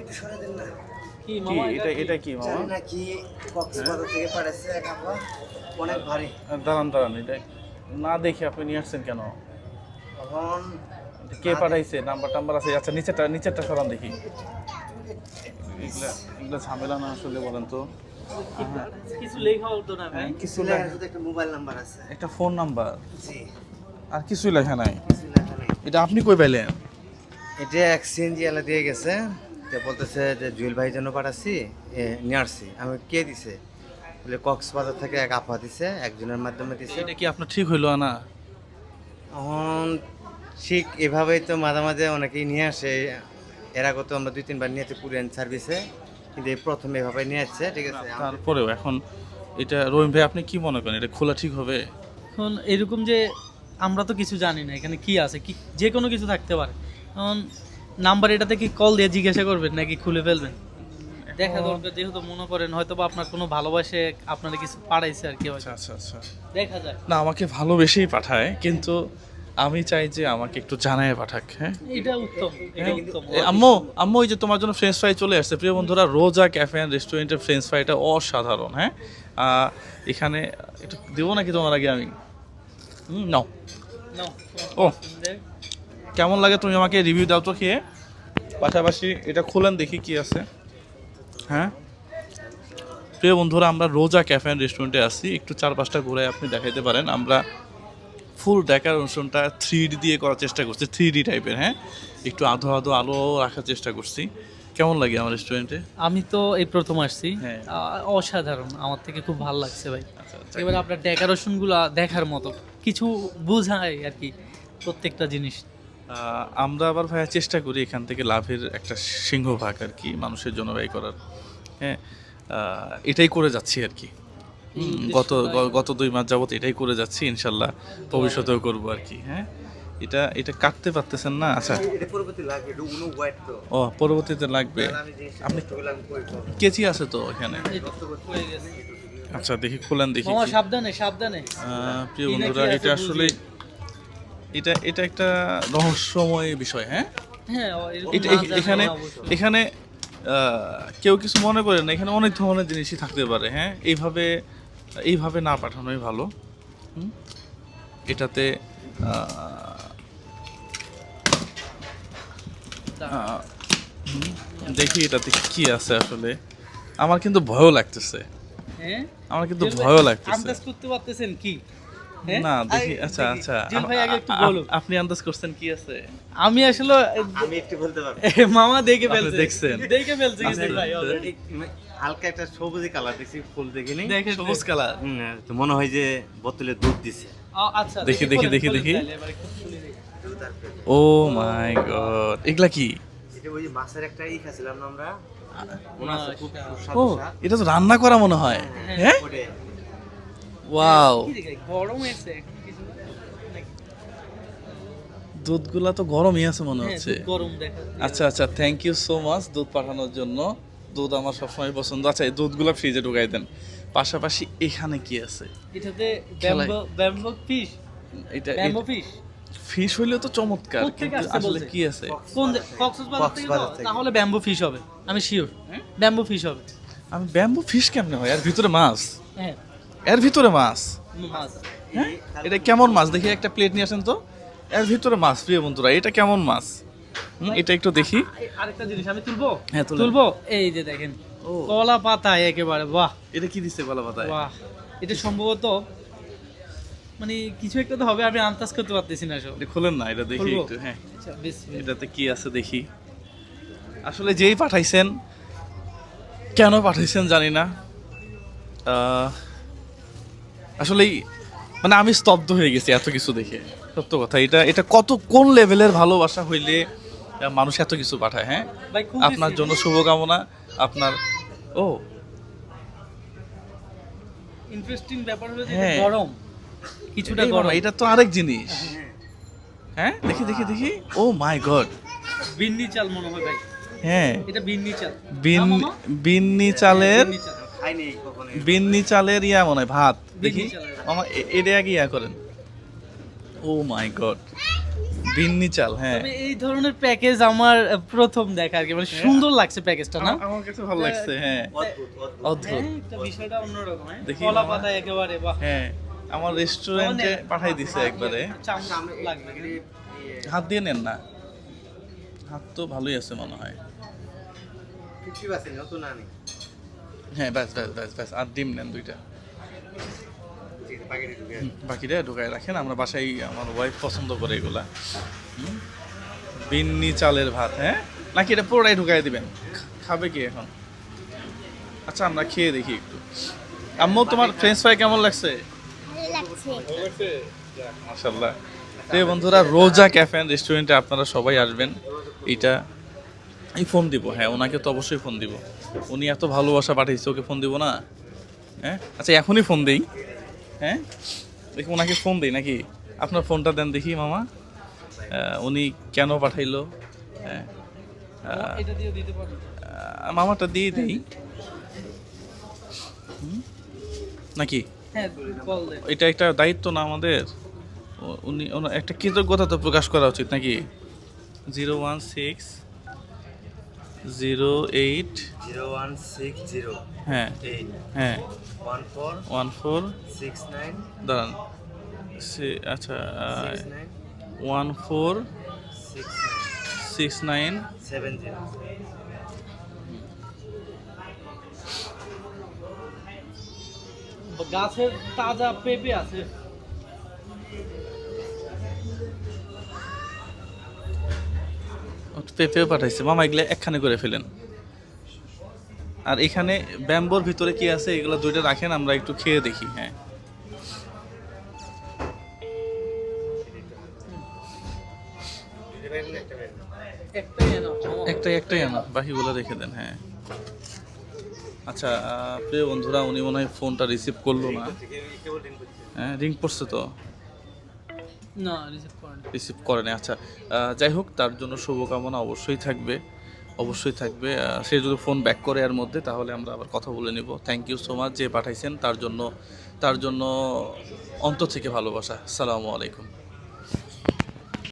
একটু সরে দেন না। কি কি এটা এটা কি? মামা? না কি কক্সবাজার থেকে পাঠাচ্ছে এক আপা অনেক ভারী। দাঁড়ান দাঁড়ান এটা না দেখে আপনি নিয়ে আসছেন কেন? তখন কে পাঠাইছে? নাম্বার টাম্বার আছে। আচ্ছা নিচেরটা নিচেরটা সরান দেখি। এগুলা এগুলা ঝামেলা না আসলে বলেন তো। কিছু লেখা হতো না ভাই। কিছু কিছু লেখা শুধু একটা মোবাইল নাম্বার আছে। একটা ফোন নাম্বার? জি। আর কিছুই লেখা নাই? কিছু লেখা নেই। এটা আপনি কই পাইলেন? এটা এক সিএনজি এলা দিয়ে গেছে। তো বলতেছে যে জুয়েল ভাই জন্য পাঠাচ্ছি এ, নিয়ে আসছি। আমি কে দিছে? বলে কক্সবাজার থেকে এক আপা দিছে একজনের মাধ্যমে দিছে। এটা কি আপনার ঠিক হইল না এখন ঠিক এভাবেই তো মাঝে মাঝে অনেকেই নিয়ে আসে। এর আগে তো আমরা দুই তিনবার নিয়েছি পুরিয়ান সার্ভিসে। কিন্তু এই প্রথম এভাবে নিয়ে আসছে ঠিক আছে? তারপরেও এখন এটা রহিম ভাই আপনি কি মনে করেন? এটা খোলা ঠিক হবে? এখন এরকম যে আমরা তো কিছু জানি না এখানে কি আছে? কি যে কোনো কিছু থাকতে পারে। এখন নাম্বার এটাতে কি কল দিয়ে জিজ্ঞাসা করবেন নাকি খুলে ফেলবেন? দেখা দরকার যেহেতু মনে করেন হয়তো বা আপনার কোনো ভালোবাসে আপনারা কিছু পাঠাইছে আর কি আচ্ছা আচ্ছা আচ্ছা। দেখা যায় না আমাকে ভালোবেসেই পাঠায় কিন্তু আমি চাই যে আমাকে একটু জানায় পাঠাক হ্যাঁ? এটা উত্তম এটা উত্তম। এ, আম্মু আম্মু ওই যে তোমার জন্য ফ্রেঞ্চ ফ্রাই চলে আসছে। প্রিয় বন্ধুরা রোজা ক্যাফে অ্যান্ড রেস্টুরেন্টের ফ্রেঞ্চ ফ্রাইটা অসাধারণ হ্যাঁ? এখানে একটু দেবো নাকি তোমার আগে আমি? নাও। নাও, ও। কেমন লাগে তুমি আমাকে রিভিউ দাও তো খেয়ে? পাশাপাশি এটা খুলেন দেখি কি আছে। হ্যাঁ? প্রিয় বন্ধুরা আমরা রোজা ক্যাফে অ্যান্ড রেস্টুরেন্টে আছি। একটু চার পাঁচটা ঘুরে আপনি দেখাইতে পারেন। আমরা ফুল ডেকোরেশনটা থ্রি ডি দিয়ে করার চেষ্টা করছি। থ্রি ডি টাইপের হ্যাঁ? একটু আধো আধো আলো রাখার চেষ্টা করছি। কেমন লাগে আমার রেস্টুরেন্টে আমি তো এই প্রথম আসছি। হ্যাঁ। অসাধারণ। আমার থেকে খুব ভালো লাগছে ভাই। আচ্ছা আচ্ছা। এবার আপনার ডেকোরেশনগুলা দেখার মতো। কিছু বোঝায় আর কি প্রত্যেকটা জিনিস। আমরা আবার ভাইয়া চেষ্টা করি এখান থেকে লাভের একটা সিংহভাগ আর কি মানুষের জন্য ব্যয় করার। হ্যাঁ এটাই করে যাচ্ছি আর কি। গত গত দুই মাস যাবত এটাই করে যাচ্ছি ইনশাল্লাহ ভবিষ্যতেও করব আর কি। হ্যাঁ এটা এটা কাটতে পারতেছেন না? আচ্ছা। ও পরবর্তীতে লাগবে। আপনি? কেচি আছে তো এখানে আচ্ছা দেখি খুলেন দেখি সাবধানে সাবধানে। প্রিয় বন্ধুরা এটা আসলে এটা এটা একটা রহস্যময় বিষয় হ্যাঁ? হ্যাঁ এখানে এখানে কেউ কিছু মনে করে না এখানে অনেক ধরনের জিনিসই থাকতে পারে হ্যাঁ? এইভাবে এইভাবে না পাঠানোই ভালো? এটাতে দেখি এটাতে কি আছে আসলে। আমার কিন্তু ভয়ও লাগতেছে। হ্যাঁ? আমার কিন্তু ভয়ও লাগতেছে। করতে পারতেছেন কি? না দেখি আচ্ছা আচ্ছা। ভাই আগে একটু আ- আ- আপনি আন্দাজ করছেন কি আছে? আমি আসলে আমি একটু বলতে পারব। মামা দেখে ফেলছে। দেখছেন? দেখে ফেলছে ভাই আচ্ছা। হালকা একটা সবুজে কালার দেখছি ফুল দেখিনি। সবুজ কালার? তো মনে হয় যে বোতলে দুধ দিছে। আচ্ছা দেখি, দেখি, দেখি, দেখি। ও মাই গড এগুলা কি? এটা ওই মাছের একটা ই খাচ্ছিলাম না আমরা? মনে আচ্ছা। ও এটা তো রান্না করা মনে হয়। হ্যাঁ ওটাই। ওয়াও গরম হয়েছে এখন কিছু দুধগুলা তো গরমই আছে মনে হ্যাঁ, হচ্ছে। গরম দেখা আচ্ছা আচ্ছা থ্যাংক ইউ সো মাচ দুধ পাঠানোর জন্য। দুধ আমার সবসময় পছন্দ। আচ্ছা এই দুধগুলো ফ্রিজে ঢুকাই দেন। পাশাপাশি এখানে কি আছে? এটাতে ব্যাম্বো ব্যাম্বো ফিশ এটা ব্যাম্বো ফিশ ফিশ হইলে তো চমৎকার কিন্তু আসলে কি আছে? কোন কক্সবাজার থেকে। তাহলে ব্যাম্বো ফিশ হবে। আমি শিওর ব্যাম্বো ফিশ হবে। আমি ব্যাম্বু ফিশ কেমনে হয়? এর ভিতরে মাছ? হ্যাঁ। এর ভিতরে মাছ? হ্যাঁ? এটা কেমন মাছ? দেখি একটা প্লেট নিয়ে আসেন তো। এর ভিতরে মাছ প্রিয় বন্ধুরা এটা কেমন মাছ? এটা একটু দেখি। আরেকটা জিনিস আমি তুলবো? হ্যাঁ, তুলবো? এই যে দেখেন কলা পাতা একেবারে বাহ। এটা কি দিচ্ছে কলা পাতায়? বাহ। এটা সম্ভবত মানে কিছু একটা তো হবে আমি আন্দাজ করতে পারতেছি না এটা খোলেন না এটা দেখি একটু হ্যাঁ। আচ্ছা। এটাতে কি আছে দেখি। আসলে যেই পাঠাইছেন কেন পাঠাইছেন জানি না। আহ, আসলেই মানে আমি স্তব্ধ হয়ে গেছি এত কিছু দেখে। সত্য কথা এটা এটা কত কোন লেভেলের ভালোবাসা হইলে মানুষ এত কিছু পাঠায় হ্যাঁ? আপনার জন্য শুভকামনা আপনার ও। ইন্টারেস্টিং ব্যাপার হলো যে হ্যাঁ। গরম কিছুটা গরম। এটা তো আরেক জিনিস। হ্যাঁ দেখি দেখি দেখি। ও মাই গড। বিন্নি চাল মনে হয় ভাই। হ্যাঁ। এটা বিন্নি চাল। বিন বিন্নি চালের। খাইনি কখনো বিন্নি চালের ইয়া মনে হয় ভাত। দেখি। এ- এটা আগে ইয়া করেন? ও মাই গড। বিন্নি চাল হ্যাঁ। এই ধরনের প্যাকেজ আমার প্রথম দেখা আর কি। মানে সুন্দর লাগছে প্যাকেজটা না? আমার- আমার কাছে ভালো লাগছে হ্যাঁ। অদ্ভুত হ্যাঁ, বিষয়টা অন্যরকম হ্যাঁ? দেখি কলা পাতা একেবারে বাহ। হ্যাঁ আমার রেস্টুরেন্টে পাঠাই দিছে একবারে। হাত দিয়ে নেন না। হাত তো ভালোই আছে মনে হয়। ফিফটি পার্সেন্ট নতুন আনি। হ্যাঁ ব্যাস ব্যাস ব্যাস ব্যাস আর ডিম নেন দুইটা। প্যাকেটে বাকিটা ঢুকায় রাখেন। আমরা বাসায় আমার ওয়াইফ পছন্দ করে এগুলা। বিন্নি চালের ভাত হ্যাঁ? নাকি এটা পুরোটাই ঢুকাই দিবেন? খাবে কি এখন? আচ্ছা আমরা খেয়ে দেখি একটু। আম্মু তোমার ফ্রেঞ্চ ফ্রাই কেমন লাগছে? মাশাল্লাহ প্রিয় বন্ধুরা রোজা ক্যাফে রেস্টুরেন্টে আপনারা সবাই আসবেন। এটা এই ফোন দিব। হ্যাঁ ওনাকে তো অবশ্যই ফোন দিব। উনি এত ভালোবাসা পাঠিয়েছে ওকে ফোন দিব না? হ্যাঁ? আচ্ছা এখনই ফোন দেই। হ্যাঁ? দেখি ওনাকে ফোন দিই নাকি? আপনার ফোনটা দেন দেখি মামা। উনি কেন পাঠাইলো? হ্যাঁ। মামাটা দিয়ে দিই। নাকি? হ্যাঁ এটা একটা দায়িত্ব না আমাদের? উনি ওনার একটা কৃতজ্ঞতা তো প্রকাশ করা উচিত নাকি? Zero one six zero eight zero one six zero. হ্যাঁ। এইট হ্যাঁ। One four. One four. Six nine. দাঁড়ান। সে- আচ্ছা one four. Six six nine. Seven zero. গাছের তাজা পেঁপে আছে। পেঁপেও পাঠাইছে। মামা এগুলো একখানে করে ফেলেন। আর এখানে ব্যাম্বোর ভিতরে কি আছে, এগুলো দুইটা রাখেন, আমরা একটু খেয়ে দেখি হ্যাঁ। একটাই একটাই আনা, বাকিগুলো রেখে দেন হ্যাঁ। আচ্ছা প্রিয় বন্ধুরা, উনি মনে হয় ফোনটা রিসিভ করল না। হ্যাঁ রিং পড়ছে তো? না রিসিভ করেন। রিসিভ করেনি আচ্ছা। যাই হোক, তার জন্য শুভকামনা অবশ্যই থাকবে অবশ্যই থাকবে। সে যদি ফোন ব্যাক করে এর মধ্যে, তাহলে আমরা আবার কথা বলে নিব। থ্যাংক ইউ সো মাচ যে পাঠাইছেন, তার জন্য তার জন্য অন্তর থেকে ভালোবাসা। সালামু আলাইকুম।